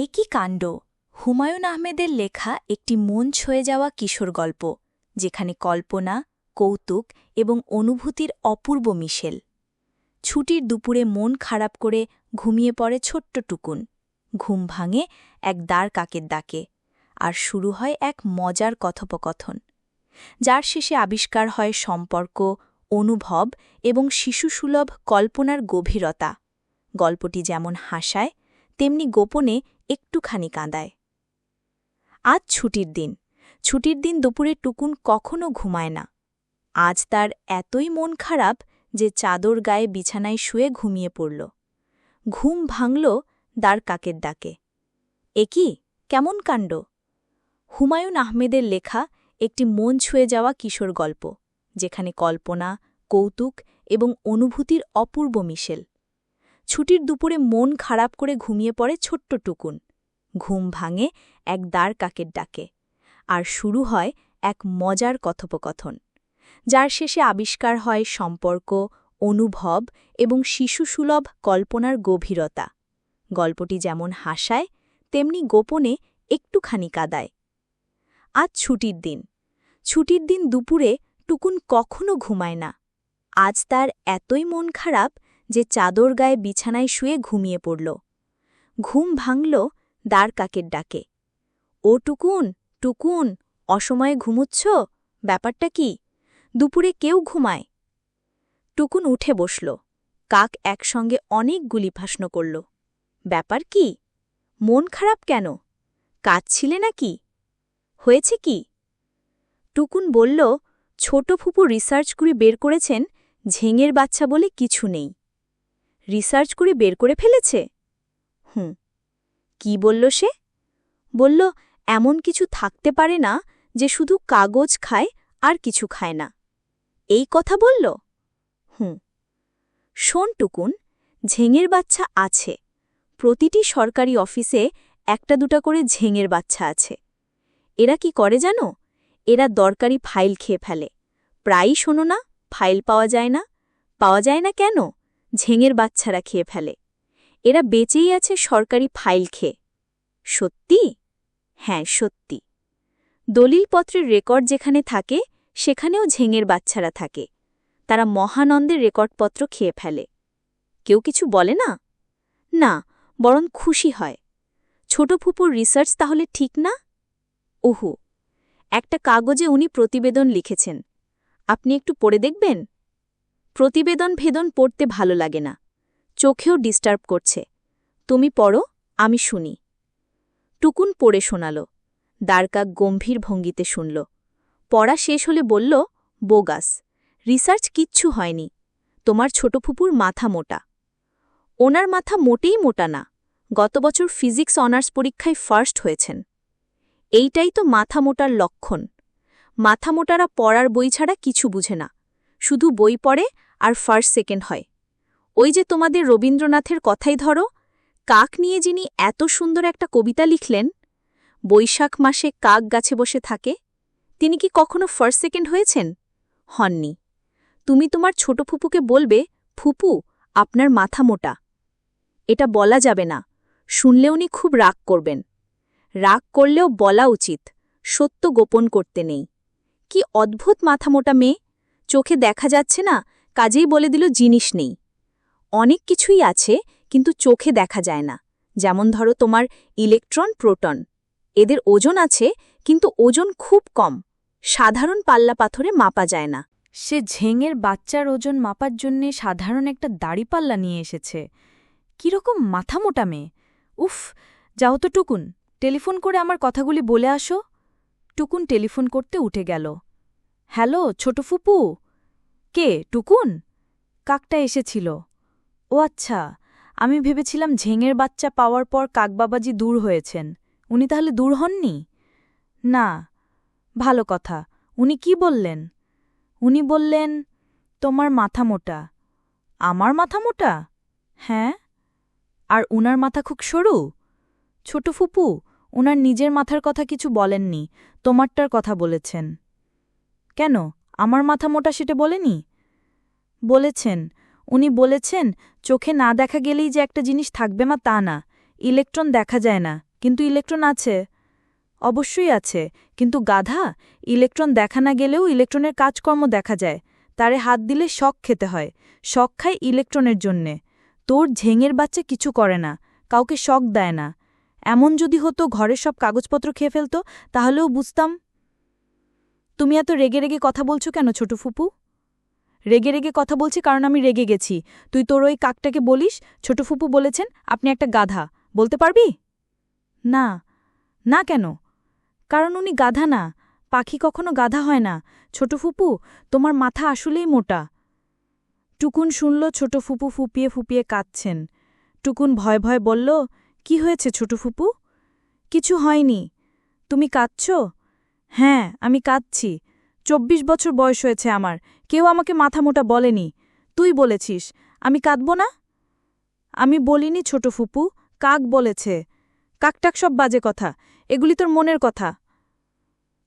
এ কি কাণ্ড। হুমায়ুন আহমেদের লেখা একটি মন ছুঁয়ে যাওয়া কিশোর গল্প, যেখানে কল্পনা, কৌতুক এবং অনুভূতির অপূর্ব মিশেল। ছুটির দুপুরে মন খারাপ করে ঘুমিয়ে পড়ে ছোট্ট টুকুন। ঘুম ভাঙে এক দাঁড় কাকের ডাকে, আর শুরু হয় এক মজার কথোপকথন। যার শেষে আবিষ্কার হয় সম্পর্ক, অনুভব এবং শিশুসুলভ কল্পনার গভীরতা। গল্পটি যেমন হাসায়, তেমনি গোপনে একটুখানি কাঁদায়। আজ ছুটির দিন। ছুটির দিন দুপুরে টুকুন কখনো ঘুমায় না। আজ তার এতই মন খারাপ যে চাদর গায়ে বিছানায় শুয়ে ঘুমিয়ে পড়ল। ঘুম ভাঙল দার কাকের ডাকে। এ কেমন কাণ্ড? হুমায়ুন আহমেদের লেখা একটি মন ছুঁয়ে যাওয়া কিশোর গল্প, যেখানে কল্পনা, কৌতুক এবং অনুভূতির অপূর্ব মিশেল। ছুটির দুপুরে মন খারাপ করে ঘুমিয়ে পড়ে ছোট্ট টুকুন। ঘুম ভাঙে এক দাঁড় কাকের ডাকে। আর শুরু হয় এক মজার কথোপকথন। যার শেষে আবিষ্কার হয় সম্পর্ক, অনুভব এবং শিশুসুলভ কল্পনার গভীরতা। গল্পটি যেমন হাসায়, তেমনি গোপনে একটুখানি কাদায়। আজ ছুটির দিন। ছুটির দিন দুপুরে টুকুন কখনো ঘুমায় না। আজ তার এতই মন খারাপ যে চাদর গায়ে বিছানায় শুয়ে ঘুমিয়ে পড়ল। ঘুম ভাঙল দ্বার কাকের ডাকে। ও টুকুন টুকুন, অসময়ে ঘুমুচ্ছ? ব্যাপারটা কি? দুপুরে কেউ ঘুমায়? টুকুন উঠে বসল। কাক একসঙ্গে অনেকগুলি ভাষ্ণ করল। ব্যাপার কি? মন খারাপ কেন? কাঁদছিলে নাকি? হয়েছে কি? টুকুন বলল, ছোট ফুপু রিসার্চ করে বের করেছেন, ঝেঙের বাচ্চা বলে কিছু নেই। রিসার্চ করে বের করে ফেলেছে? হুম কি বলল সে? বলল, এমন কিছু থাকতে পারে না যে শুধু কাগজ খায় আর কিছু খায় না। এই কথা বলল? হুম শোন টুকুন, ঝেঙের বাচ্চা আছে। প্রতিটি সরকারি অফিসে একটা দুটা করে ঝেঙের বাচ্চা আছে। এরা কি করে জানো? এরা দরকারি ফাইল খেয়ে ফেলে। প্রায়ই শোনো না, ফাইল পাওয়া যায় না। পাওয়া যায় না কেন? ঝেঙের বাচ্চারা খেয়ে ফেলে। এরা বেঁচেই আছে সরকারি ফাইল খেয়ে। সত্যি? হ্যাঁ সত্যি। দলিলপত্রের রেকর্ড যেখানে থাকে, সেখানেও ঝেঙের বাচ্চারা থাকে। তারা মহানন্দের রেকর্ডপত্র খেয়ে ফেলে। কেউ কিছু বলে না? না, বরং খুশি হয়। ছোট ফুপুর রিসার্চ তাহলে ঠিক না? ওহু একটা কাগজে উনি প্রতিবেদন লিখেছেন। আপনি একটু পড়ে দেখবেন? প্রতিবেদন ভেদন পড়তে ভালো লাগে না। চোখেও ডিস্টার্ব করছে। তুমি পড়ো, আমি শুনি। টুকুন পড়ে শোনাল। দ্বারকা গম্ভীর ভঙ্গিতে শুনল। পড়া শেষ হলে বলল, বোগাস রিসার্চ কিচ্ছু হয়নি। তোমার ছোট ফুপুর মাথা মোটা। ওনার মাথা মোটেই মোটা না। গত বছর ফিজিক্স অনার্স পরীক্ষায় ফার্স্ট হয়েছেন। এইটাই তো মাথা মোটার লক্ষণ। মাথা মোটারা পড়ার বই ছাড়া কিছু বুঝে না। শুধু বই পড়ে আর ফার্স্ট সেকেন্ড হয়। ওই যে তোমাদের রবীন্দ্রনাথের কথাই ধরো, কাক নিয়ে যিনি এত সুন্দর একটা কবিতা লিখলেন, বৈশাখ মাসে কাক গাছে বসে থাকে, তিনি কি কখনো ফার্স্ট সেকেন্ড হয়েছেন? হননি। তুমি তোমার ছোট ফুপুকে বলবে, ফুপু, আপনার মাথা মোটা। এটা বলা যাবে না। শুনলে উনি খুব রাগ করবেন। রাগ করলেও বলা উচিত, সত্য গোপন করতে নেই। কি অদ্ভুত মাথামোটা মেয়ে, চোখে দেখা যাচ্ছে না কাজেই বলে দিল, জিনিস নেই। অনেক কিছুই আছে, কিন্তু চোখে দেখা যায় না। যেমন ধরো তোমার ইলেকট্রন, প্রোটন। এদের ওজন আছে, কিন্তু ওজন খুব কম। সাধারণ পাল্লা পাথরে মাপা যায় না। সে ঝেঙের বাচ্চার ওজন মাপার জন্যে সাধারণ একটা দাড়িপাল্লা নিয়ে এসেছে। কীরকম মাথা মোটা মেয়ে। উফ, যাও তো টুকুন, টেলিফোন করে আমার কথাগুলি বলে আসো। টুকুন টেলিফোন করতে উঠে গেল। হ্যালো, ছোট ফুপু। কে, টুকুন? কাকটা এসেছিল। ও আচ্ছা আমি ভেবেছিলাম ঝেঙের বাচ্চা পাওয়ার পর কাকবাবাজি দূর হয়েছেন। উনি তাহলে দূর হননি? না, ভালো কথা। উনি কি বললেন? উনি বললেন, তোমার মাথা মোটা। আমার মাথা মোটা? হ্যাঁ। আর উনার মাথা খুব সরু? ছোট ফুপু, উনার নিজের মাথার কথা কিছু বলেননি, তোমারটার কথা বলেছেন। কেন? আমার মাথা মোটা সেটা বলেনি? বলেছেন। উনি বলেছেন, চোখে না দেখা গেলেই যে একটা জিনিস থাকবে মা তা না। ইলেকট্রন দেখা যায় না, কিন্তু ইলেকট্রন আছে। অবশ্যই আছে, কিন্তু গাধা, ইলেকট্রন দেখা না গেলেও ইলেকট্রনের কাজকর্ম দেখা যায়। তারে হাত দিলে শক খেতে হয়। শক খায় ইলেকট্রনের জন্যে। তোর ঝেঙের বাচ্চা কিছু করে না, কাউকে শক দেয় না। এমন যদি হতো ঘরের সব কাগজপত্র খেয়ে ফেলতো, তাহলেও বুঝতাম তুমি এত রেগে রেগে কথা বলছো কেন ছোট ফুপু? রেগে রেগে কথা বলছি কারণ আমি রেগে গেছি। তুই তোর ওই কাকটাকে বলিস, ছোট ফুপু বলেছেন, আপনি একটা গাধা। বলতে পারবি? না। না কেন? কারণ উনি গাধা না। পাখি কখনো গাধা হয় না। ছোট ফুপু, তোমার মাথা আসলেই মোটা। টুকুন শুনল ছোট ফুপু ফুপিয়ে ফুপিয়ে কাঁদছেন। টুকুন ভয় ভয় বলল, কি হয়েছে ছোট ফুপু? কিছু হয়নি। তুমি কাঁদছ? হ্যাঁ আমি কাঁদছি। চব্বিশ বছর বয়স হয়েছে আমার। কেউ আমাকে মাথা মোটা বলেনি। তুই বলেছিস, আমি কাঁদব না? আমি বলিনি, ছোট ফুপু, কাক বলেছে। কাকটাক সব বাজে কথা, এগুলি তোর মনের কথা।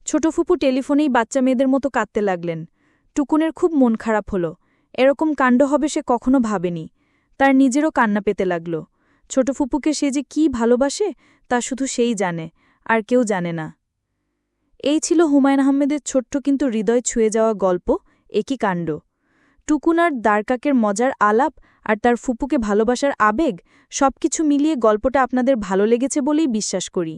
ছোট ফুপু টেলিফোনেই বাচ্চা মেয়েদের মতো কাঁদতে লাগলেন। টুকুনের খুব মন খারাপ হলো। এরকম কাণ্ড হবে সে কখনো ভাবেনি। তার নিজেরও কান্না পেতে লাগল। ছোট ফুপুকে সে যে কি ভালোবাসে, তা শুধু সেই জানে, আর কেউ জানে না। এই ছিল হুমায়ুন আহমেদের ছোট্ট কিন্তু হৃদয় ছুঁয়ে যাওয়া গল্প, একই কাণ্ড। টুকুনার দ্বারকাকের মজার আলাপ আর তার ফুপুকে ভালোবাসার আবেগ সবকিছু মিলিয়ে গল্পটা আপনাদের ভালো লেগেছে বলেই বিশ্বাস করি।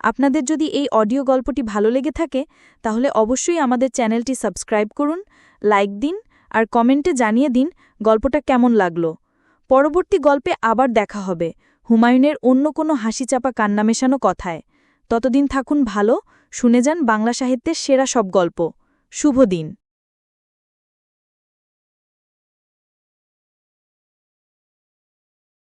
আপনাদের যদি এই অডিও গল্পটি ভালো লেগে থাকে, তাহলে অবশ্যই আমাদের চ্যানেলটি সাবস্ক্রাইব করুন, লাইক দিন আর কমেন্টে জানিয়ে দিন গল্পটা কেমন লাগল। পরবর্তী গল্পে আবার দেখা হবে। হুমায়ুনের অন্য কোনো হাসিচাপা কান্না মেশানো কথায়। ততদিন থাকুন ভালো শুনে যান বাংলা সাহিত্যের সেরা সব গল্প। শুভ দিন।